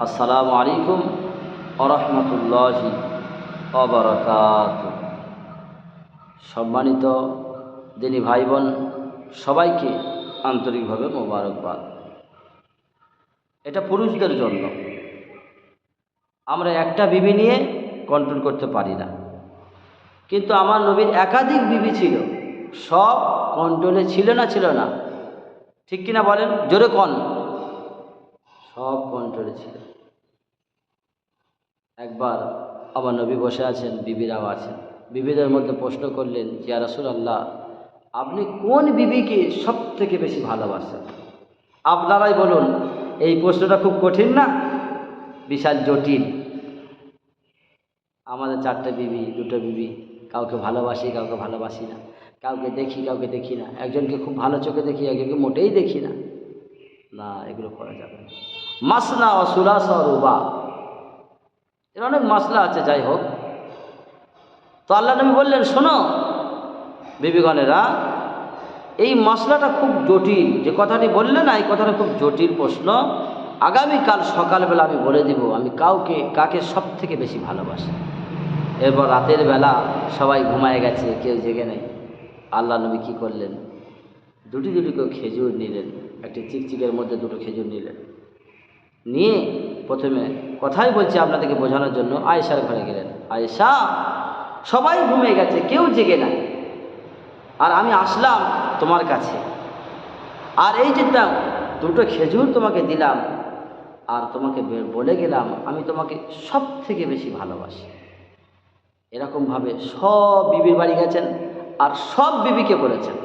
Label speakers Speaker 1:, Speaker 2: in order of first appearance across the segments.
Speaker 1: আসসালামু আলাইকুম আরহামতুল্লাহি অবরকাত সম্মানিত দিনী ভাই বোন সবাইকে আন্তরিকভাবে মোবারকবাদ। এটা পুরুষদের জন্য। আমরা একটা বিবি নিয়ে কন্ট্রোল করতে পারি না। কিন্তু আমার নবীর একাধিক বিবি ছিল। সব কন্ট্রোলে ছিল না ছিল না। ঠিক কিনা বলেন? জোরে কন? সব কন্ট্রোলে ছিল। একবার আমার নবী বসে আছেন, বিবিরাও আছেন। বিবিদের মধ্যে প্রশ্ন করলেন জিয়া রাসুল আল্লাহ আপনি কোন বিবিকে সব থেকে বেশি ভালোবাসেন? আপনারাই বলুন, এই প্রশ্নটা খুব কঠিন না? বিশাল জটিল। আমাদের চারটে বিবি, দুটো বিবি, কাউকে ভালোবাসি কাউকে ভালোবাসি না। কাউকে দেখি কাউকে দেখি না। একজনকে খুব ভালো চোখে দেখি, একজনকে মোটেই দেখি না। না, এগুলো করা যাবে না। মাসনা ও সুরাস রুবা। এর অনেক মশলা আছে, যাই হোক। তো আল্লাহ নবী বললেন, শোনো বিবিগণেরা, এই মশলাটা খুব জটিল। যে কথাটি বললে না, এই কথাটা খুব জটিল প্রশ্ন। আগামীকাল সকালবেলা আমি বলে দিব, আমি কাউকে, কাকে সব থেকে বেশি ভালোবাসি। এরপর রাতের বেলা সবাই ঘুমায় গেছে, কেউ জেগে নেই। আল্লাহ নবী কী করলেন? দুটি দুটি করে খেজুর নিলেন। একটি চিকচিকের মধ্যে দুটো খেজুর নিলেন। নিয়ে প্রথমে কথাই বলছি আপনাদেরকে বোঝানোর জন্য, আয়েশার ঘরে গেলেন। আয়েশা, সবাই ঘুমিয়ে গেছে, কেউ জেগে নাই। আর আমি আসলাম তোমার কাছে। আর এই যে দুটো খেজুর তোমাকে দিলাম, আর তোমাকে বলে গেলাম, আমি তোমাকে সব থেকে বেশি ভালোবাসি। এরকমভাবে সব বিবির বাড়ি গেছেন, আর সব বিবিকে বলেছেন।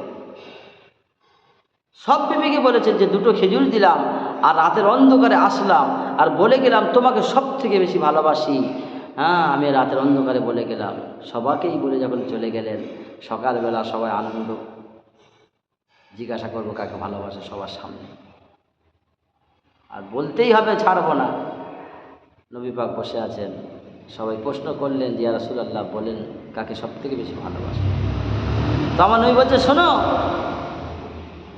Speaker 1: সব বিবিকে বলেছেন যে, দুটো খেজুর দিলাম আর রাতের অন্ধকারে আসলাম আর বলে গেলাম, তোমাকে সব থেকে বেশি ভালোবাসি। হ্যাঁ আমি রাতের অন্ধকারে বলে গেলাম। সবাকেই বলে যখন চলে গেলেন, সকালবেলা সবাই আনন্দ জিজ্ঞাসা করব, কাকে ভালোবাসে সবার সামনে? আর বলতেই হবে, ছাড়বো না। নবী পাক বসে আছেন। সবাই প্রশ্ন করলেন জিয়া রাসুলাল্লাহ? বলেন, কাকে সব থেকে বেশি ভালোবাসে? তো আমার নবী বলছে, শোনো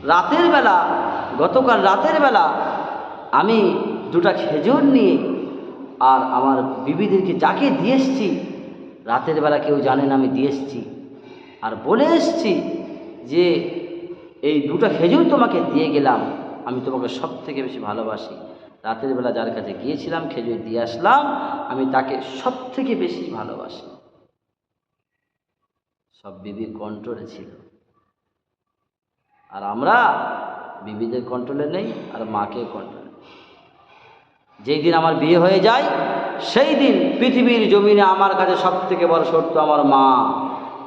Speaker 1: রাতের বেলা, গতকাল রাতের বেলা আমি দুটা খেজুর নিয়ে আর আমার বিবিদেরকে যাকে দিয়ে এসছি, রাতের বেলা কেউ জানে না আমি দিয়ে এসছি। আর বলে এসছি যে, এই দুটো খেজুর তোমাকে দিয়ে গেলাম, আমি তোমাকে সব থেকে বেশি ভালোবাসি। রাতের বেলা যার কাছে গিয়েছিলাম, খেজুর দিয়ে আসলাম, আমি তাকে সব থেকে বেশি ভালোবাসি। সব বিবির কন্ট্রোলে ছিল। আর আমরা বিবিদের কন্ট্রোলে নেই, আর মাকে কন্ট্রোলে যেই দিন আমার বিয়ে হয়ে যায়, সেই দিন পৃথিবীর জমিনে আমার কাছে সব থেকে বড় সত্য আমার মা।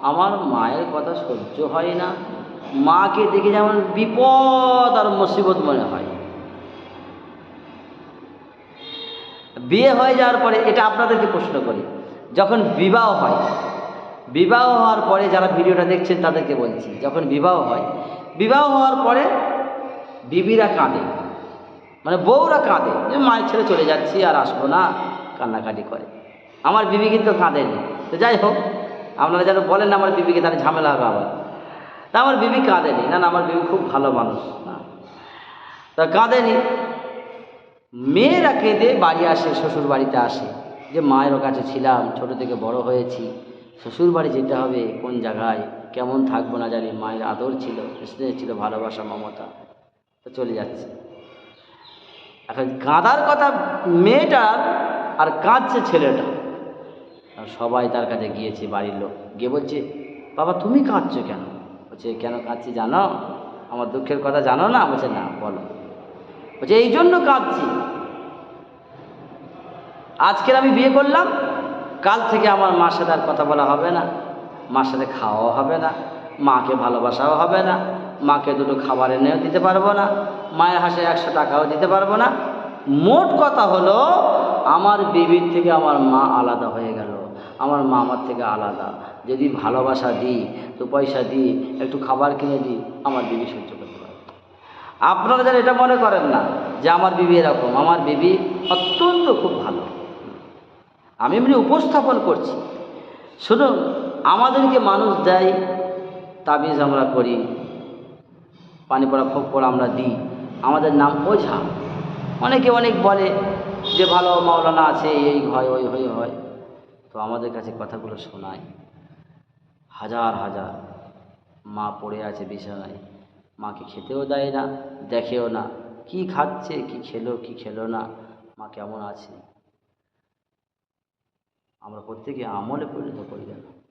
Speaker 1: আমার মায়ের কথা সহ্য হয় না। মাকে দেখে যেমন বিপদ আর মুসিবত মনে হয়। বিয়ে হয়ে যাওয়ার পরে এটা আপনাদেরকে প্রশ্ন করি। যখন বিবাহ হয়, বিবাহ হওয়ার পরে যারা ভিডিওটা দেখছেন তাদেরকে বলছি, যখন বিবাহ হয় বিবাহ হওয়ার পরে বিবিরা কাঁদে। মানে বউরা কাঁদে যে মায়ের ছেড়ে চলে যাচ্ছি আর আসব না, কান্নাকাটি করে। আমার বিবি কিন্তু কাঁদেনি। তো যাই হোক, আপনারা যেন বলেন না আমার বিবিকে, তাহলে ঝামেলা হবে আবার। তা আমার বিবি কাঁদেনি। না না, আমার বিবি খুব ভালো মানুষ, না। তা কাঁদেনি। মেয়েরা কেঁদে বাড়ি আসে শ্বশুর বাড়িতে আসে। যে মায়ের কাছে ছিলাম, ছোট থেকে বড় হয়েছি শ্বশুর বাড়ি যেতে হবে, কোন জায়গায়? কেমন থাকব না জানি, মায়ের আদর ছিল, স্নেহ ছিল, ভালোবাসা, মমতা। তো চলে যাচ্ছে। এখন কাঁদার কথা মেয়েটার আর কাঁদছে ছেলেটা। আর সবাই তার কাছে গিয়েছে, বাড়ির লোক। গিয়ে বলছে, বাবা, তুমি কাঁদছো কেন? বলছে, কেন কাঁদছি জানো? আমার দুঃখের কথা জানো না? বলছে, না, বলো। বলছে, এই জন্য কাঁদছি। আজকের আমি বিয়ে করলাম, কাল থেকে আমার মার সাথে আর কথা বলা হবে না। মার সাথে খাওয়াও হবে না, মাকে ভালোবাসাও হবে না, মাকে দুটো খাবার এনেও দিতে পারব না, মায়ের হাসে একশো টাকাও দিতে পারব না। মোট কথা হলো, আমার বিবির থেকে আমার মা আলাদা হয়ে গেল, আমার মা আমার থেকে আলাদা। যদি ভালোবাসা দিই তো পয়সা দিই, একটু খাবার কিনে দিই, আমার বিবি সহ্য করতে পারবে আপনারা যারা এটা মনে করেন না, যে আমার বিবি এরকম, আমার বিবি অত্যন্ত খুব ভালো। আমি এমনি উপস্থাপন করছি। শুনুন আমাদেরকে মানুষ দেয়, তাবিজ আমরা করি, পানি পড়া খোপ আমরা দিই। আমাদের নাম ওঝা। অনেকে অনেক বলে যে ভালো মাওলানা আছে, এই হয়, ওই হয় হয়। তো আমাদের কাছে কথাগুলো শোনায়। হাজার হাজার মা পড়ে আছে বিছানায়। মাকে খেতেও দেয় না, দেখেও না। কি খাচ্ছে, কি খেলো কি খেলো না, মা কেমন আছে? আমরা প্রত্যেকে আমলে পরিণত করি না।